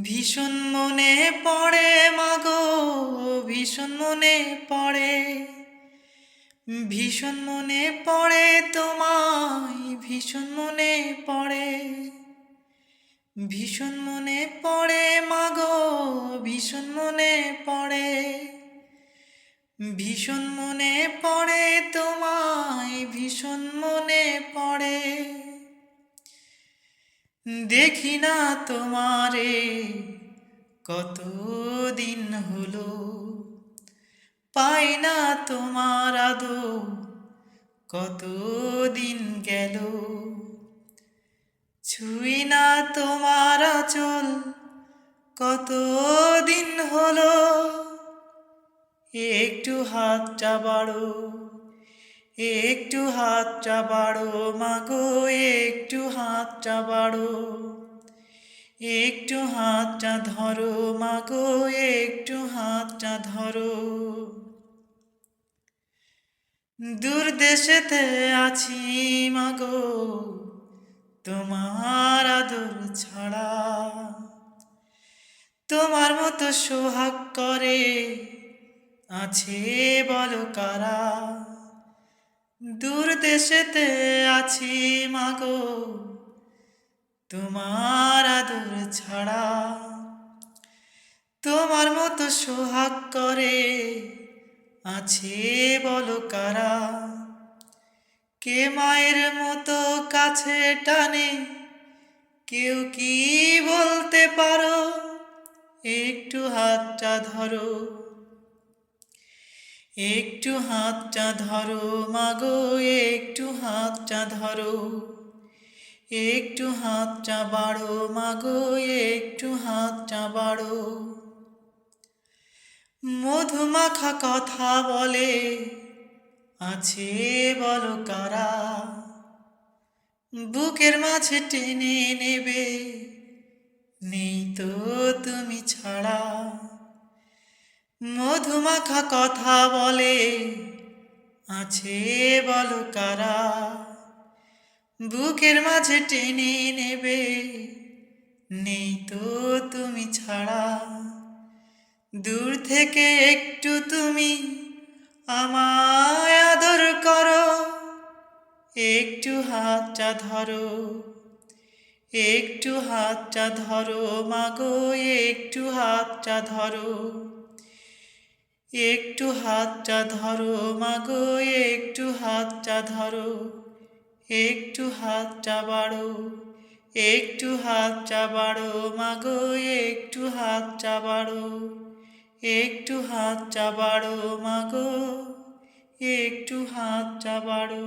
ভীষণ মনে পড়ে মাগো, ভীষণ মনে পড়ে। ভীষণ মনে পড়ে তোমায়, ভীষণ মনে পড়ে। ভীষণ মনে পড়ে মাগো, ভীষণ মনে পড়ে। ভীষণ মনে পড়ে তোমায় দেখি না তোমারে কত দিন হলো। পাই না তোমার আদো কত দিন গেল। ছুই না তোমার আচল কত দিন হলো। একটু হাতটা বাড়ো। একটু হাতটা বাড়ো, মাগো, একটু হাতটা বাড়ো। একটু হাতটা ধরো, মাগো, একটু হাতটা ধরো। দূর দেশেতে আছি, মাগো, তোমার আদর ছাড়া। তোমার মতো সোহাগ করে আছে বলো কারা? দূর দেশেতে আছি মাগো, তোমার আদর ছাড়া। তোমার মতো সোহাগ করে আছে বলো কারা। কে মায়ের মতো কাছে টানে, কেউ কি বলতে পারো? একটু হাতটা ধরো। একটু হাতটা ধরো, মাগো, একটু হাতটা ধরো। একটু হাতটা বাড়ো, মাগো, একটু হাতটা বাড়ো। মধুমাখা কথা বলে, আছে বলো কারা? বুকের মাঝে টেনে নেবে, নেই তো তুমি ছাড়া। মধুমাখা কথা বলে। আছে বলো কারা? বুকের মাঝে টেনে নেবে। নেই তো তুমি ছাড়া। দূর থেকে একটু তুমি আমায় আদর করো। একটু হাতটা ধরো। একটু হাতটা ধরো মাগো একটু হাতটা ধরো। একটু হাতটা ধরো, মাগো, একটু হাতটা ধরো, একটু হাতটা বাড়ো, একটু হাতটা বাড়ো, মাগো, একটু হাতটা বাড়ো, একটু হাতটা বাড়ো, মাগো, একটু হাতটা বাড়ো।